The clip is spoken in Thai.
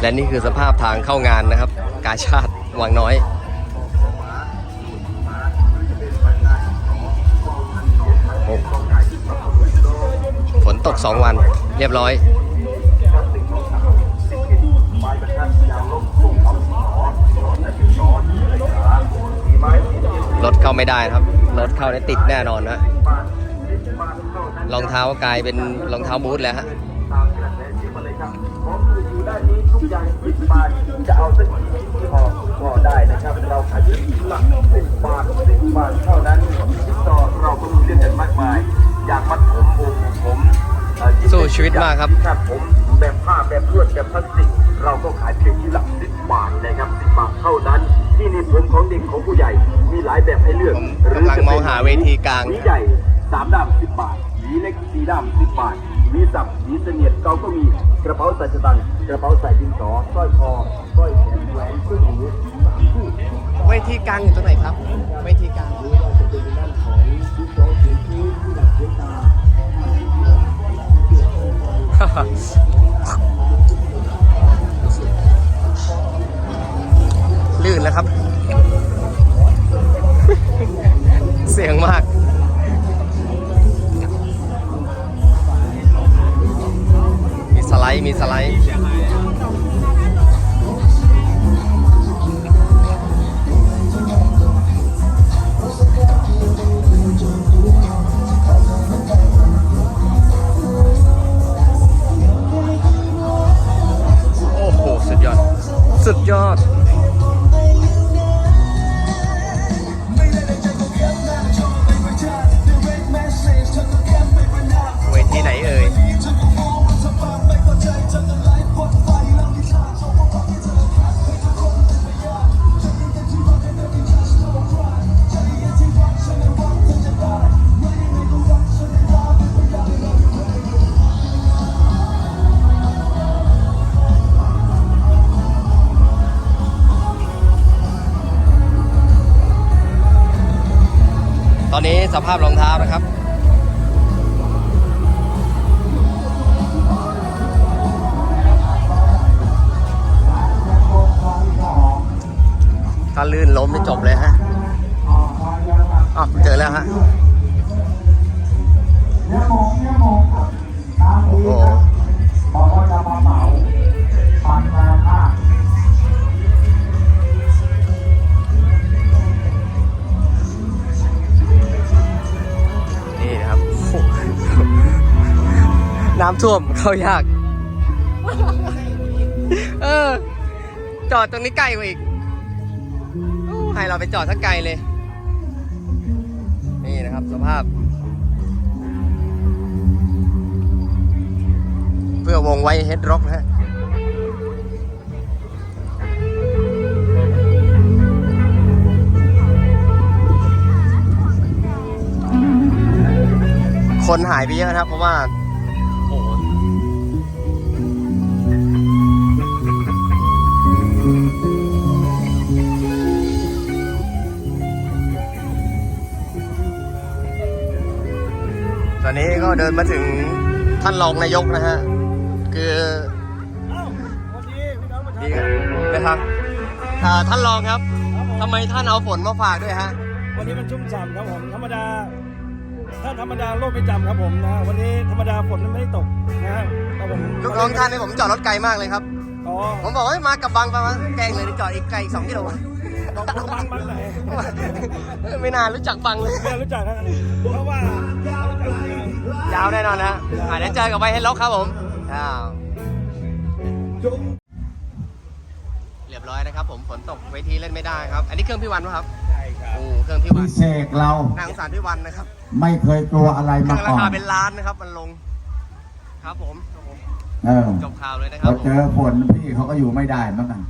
และนี่คือสภาพทางเข้างานนะครับ กาชาติวังน้อย ฝนตกสองวันเรียบร้อยรถเข้าไม่ได้ครับรถเข้าได้ติดแน่นอนนะรองเท้ากลายเป็นรองเท้าบูทแล้วฮะ จะเอาสักกี่พอพอได้นะครับ เราขายที่หลักสิบบาทสิบบาทเท่านั้นต่อเราก็มีเรื่องกันมากมาย อย่างมัดผมโอมผมเอ่อสู้ชีวิตมากครับครับผมแบบผ้าแบบลวดแบบพลาสติกเราก็ขายเพียงที่หลักสิบบาทนะครับสิบบาทเท่านั้น ที่นี่ผมของเด็กของผู้ใหญ่มีหลายแบบให้เลือกผมกำลังมองหาเวทีกลางหวีใหญ่สามด้ามสิบบาทหวีเล็กสี่ด้ามสิบบาท หวีสับหวีเสนียดเกาก็มีกระเป๋าใส่สตังค์กระเป๋าใส่ดินสอสร้อยคอสร้อยแขนแหวนเครื่องหูสามคู่เวทีกลางอยู่ตรงไหนครับ เวทีกลางหรือว่าจะเป็นด้านของดินสอสีคิ้วที่ดัดเส้นตาลื่นแล้วครับ ด์มีสไลด์โอ้โหสุดยอด สภาพรองเท้านะครับถ้าลื่นล้มนี่จบเลยฮะอ๋อเจอแล้วฮะโอ้ น้ำท่วมเข้ายาก เออ จอดตรงนี้ไกลกว่าอีกให้เราไปจอดสักไกลเลย นี่นะครับสภาพ เพื่อวงไว้เฮดร็อกนะฮะคนหายไปเยอะนะครับเพราะว่า อนนี้ก็เดินมาถึงท่านรองนายกนะฮะ คือดีครับนะครับอ่าท่านรองครับทำไมท่านเอาฝนมาฝากด้วยฮะ วันนี้มันชุ่มฉ่ำครับผม ธรรมดา ถ้าธรรมดาโลกไม่จำครับผมนะ วันนี้ธรรมดาฝนมันไม่ได้ตกนะครับครับผมลูกน้องท่านให้ผมจอดรถไกลมากเลยครับอ๋อผมบอกว่ามากับบางประมาณแกงเลยจอดอีกไกลอีกสองกิโลบอกบังบังไหนไม่นานรู้จักบังเลยไม่รู้จักครับเพราะว่ายาวแน่นอนนะอ่าเดี๋ยวเจอกับไวให้ล็อกครับผมอ้าวเรียบร้อยนะครับ ผมฝนตกเวทีเล่นไม่ได้ครับ อันนี้เครื่องพี่วันปะครับใช่ครับโอ้เครื่องพี่วัพินเศษเรานางสารพี่วันนะครับไม่เคยกลัวอะไรเครื่มาองราก่อคานเป็นล้านนะครับ มันลง ครับผมครับผม เออจบข่าวเลยนะคพรัอบเจอฝนพี่เขาก็อยู่ไม่ได้เหมือนกัน